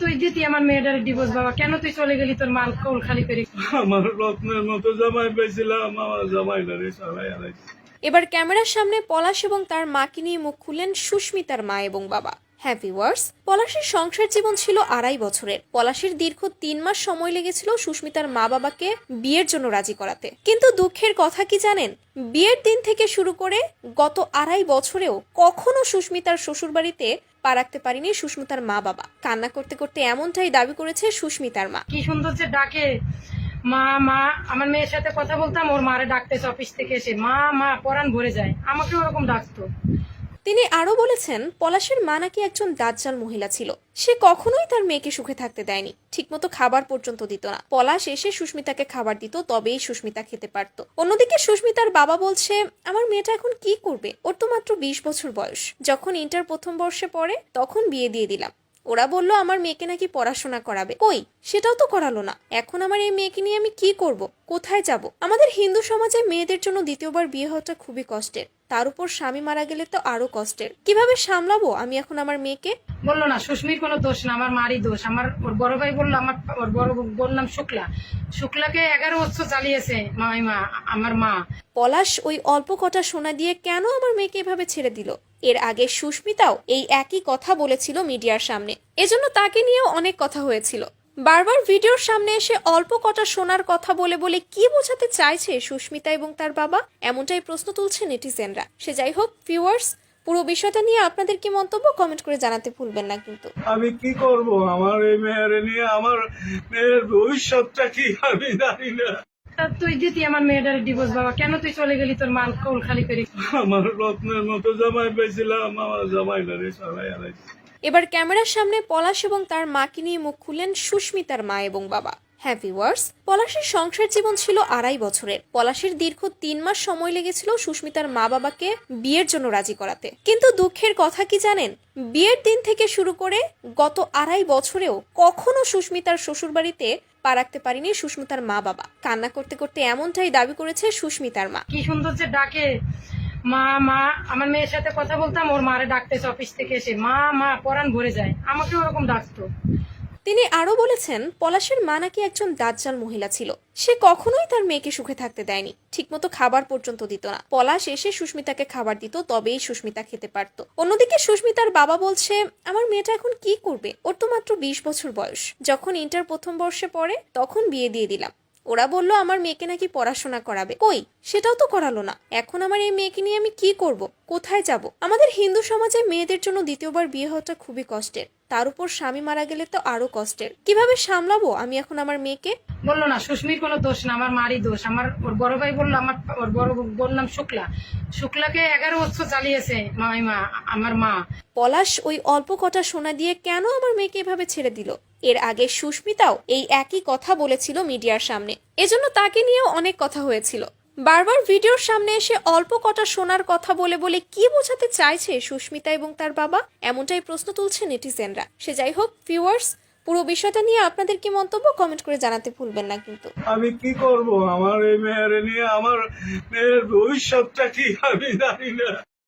তুই দিতি আমার মেয়েটার ডিভোর্স বাবা কেন তুই চলে গেলি তোর মাল কৌল খালি করে? আমার রত্নের মতো জামাই পেয়েছিলাম আমার জামাইটারে সবাই আলাইছে এবার ক্যামেরার সামনে পলাশ এবং তার মাকে নিয়ে মুখ খুললেন সুস্মিতার মা এবং বাবা। হ্যাঁ ভিউয়ার্স পলাশের সংসার জীবন ছিল আড়াই বছরের। পলাশের দীর্ঘ তিন মাস সময় লেগেছিল সুস্মিতার মা বাবাকে বিয়ের জন্য রাজি করাতে। কিন্তু দুঃখের কথা কি জানেন? বিয়ের দিন থেকে শুরু করে গত আড়াই বছরেও কখনো সুস্মিতার শ্বশুরবাড়িতে পা রাখতে পারেনি সুস্মিতার মা বাবা। কান্না করতে করতে এমনটাই দাবি করেছে সুস্মিতার মা। কি সুন্দর যে ডাকে। মা মা, আমার মেয়ের সাথে কথা বলতাম, ওর মারে ডাকতেছে অফিস থেকে এসে। মা মা, পরাণ ভরে যায়। আমাকে ওরকম ডাকতো। তিনি আরও বলেছেন, পলাশের মা নাকি একজন দাজ্জাল মহিলা ছিল। সে কখনোই তার মেয়েকে সুখে থাকতে দেয়নি। ঠিকমতো খাবার পর্যন্ত দিত না। পলাশ এসে সুস্মিতাকে খাবার দিত, তবেই সুস্মিতা খেতে পারত। অন্যদিকে সুস্মিতার বাবা বলছে, আমার মেয়েটা এখন কি করবে? ওর তো মাত্র বিশ বছর বয়স। যখন ইন্টার প্রথম বর্ষে পড়ে, তখন বিয়ে দিয়ে দিলাম। ওরা বলল, আমার মেয়েকে নাকি পড়াশোনা করাবে। কই? সেটাও তো করালো না। এখন আমার এই মেয়েকে নিয়ে আমি কি করব? কোথায় যাব? আমাদের হিন্দু সমাজে মেয়েদের জন্য দ্বিতীয়বার বিয়ে হওয়াটা খুবই কষ্টের। তার উপর স্বামী মারা গেলে তো আরও কষ্টের। কীভাবে সামলাবো আমি এখন আমার মেয়েকে? বলল না সুস্মির কোনো দোষ না আমার মারই দোষ। আমার ওর বড় ভাই বলল আমার ওর বড় বোন নাম শুক্লা। শুক্লাকে এগারো বছর চালিয়েছে মামিমা আমার মা। পলাশ ওই অল্প কটা সোনা দিয়ে কেন আমার মেয়েকে এভাবে ছেড়ে দিল? এর আগে সুস্মিতাও এই একই কথা বলেছিল মিডিয়ার সামনে। এজন্য তাকে নিয়েও অনেক কথা হয়েছিল। বারবার ভিডিওর সামনে এসে অল্প কটা শোনার কথা বলে বলে কি বোঝাতে চাইছে সুস্মিতা এবং তার বাবা? এমনটাই প্রশ্ন তুলছে নেটিজেনরা। সে যাই হোক ভিউয়ার্স পুরো বিষয়টা নিয়ে আপনাদের কি মন্তব্য কমেন্ট করে জানাতে ভুলবেন না কিন্তু। আমি কি করব? আমার এই মেয়ের নিয়ে আমার মেয়ের ভবিষ্যৎটা কি? আমি জানি না। তা তুই দিতি আমার মেয়েটার ডিভোর্স বাবা কেন তুই চলে গেলি তোর মাল কৌল খালি করে? আমার রত্নের মতো জামাই পেয়েছিলাম আমার জামাইটারে সবাই এবার ক্যামেরার সামনে পলাশ এবং তার মাকে নিয়ে মুখ খুললেন সুস্মিতার মা এবং বাবা। হ্যাঁ ভিউয়ার্স পলাশের সংসার জীবন ছিল আড়াই বছরের। পলাশের দীর্ঘ তিন মাস সময় লেগেছিল সুস্মিতার মা বাবাকে বিয়ের জন্য রাজি করাতে। কিন্তু দুঃখের কথা কি জানেন? বিয়ের দিন থেকে শুরু করে গত আড়াই বছরেও কখনো সুস্মিতার শ্বশুরবাড়িতে পা রাখতে পারেনি সুস্মিতার মা বাবা। কান্না করতে করতে এমনটাই দাবি করেছে সুস্মিতার মা। কি সুন্দর যে ডাকে। মা মা, আমার মেয়ের সাথে কথা বলতাম, ওর মারে ডাকতেছে অফিস থেকে এসে। মা মা, পরাণ ভরে যায়। আমাকে ওরকম ডাকতো। তিনি আরও বলেছেন, পলাশের মা নাকি একজন দাজ্জাল মহিলা ছিল। সে কখনোই তার মেয়েকে সুখে থাকতে দেয়নি। ঠিকমতো খাবার পর্যন্ত দিত না। পলাশ এসে সুস্মিতাকে খাবার দিত, তবেই সুস্মিতা খেতে পারত। অন্যদিকে সুস্মিতার বাবা বলছে, আমার মেয়েটা এখন কি করবে? ওর তো মাত্র বিশ বছর বয়স। যখন ইন্টার প্রথম বর্ষে পড়ে, তখন বিয়ে দিয়ে দিলাম। ওরা বলল আমার মেয়েকে নাকি পড়াশোনা করাবে। কই? সেটাও তো করালো না। এখন আমার এই মেয়েকে নিয়ে আমি কি করব? কোথায় যাব? আমাদের হিন্দু সমাজে মেয়েদের জন্য দ্বিতীয়বার বিয়ে হওয়াটা খুবই কষ্টের। তার উপর স্বামী মারা গেলে তো আরও কষ্টের। কীভাবে সামলাবো আমি এখন আমার মেয়েকে? বলল না সুস্মির কোনো দোষ না আমার মারই দোষ। আমার ওর বড় ভাই বলল আমার ওর বড় বোন নাম শুক্লা। শুক্লাকে এগারো বছর চালিয়েছে মামিমা আমার মা। পলাশ ওই অল্প কটা সোনা দিয়ে কেন আমার মেয়েকে এভাবে ছেড়ে দিল? এর আগে সুস্মিতাও এই একই কথা বলেছিল মিডিয়ার সামনে। এজন্য তাকে নিয়েও অনেক কথা হয়েছিল। বারবার ভিডিওর সামনে এসে অল্প কটা শোনার কথা বলে বলে কি বোঝাতে চাইছে সুস্মিতা এবং তার বাবা? এমনটাই প্রশ্ন তুলছে নেটিজেনরা। সে যাই হোক ভিউয়ার্স পুরো বিষয়টা নিয়ে আপনাদের কি মন্তব্য কমেন্ট করে জানাতে ভুলবেন না কিন্তু। আমি কি করব? আমার এই মেয়ের নিয়ে আমার মেয়ের ভবিষ্যৎটা কি? আমি জানি না।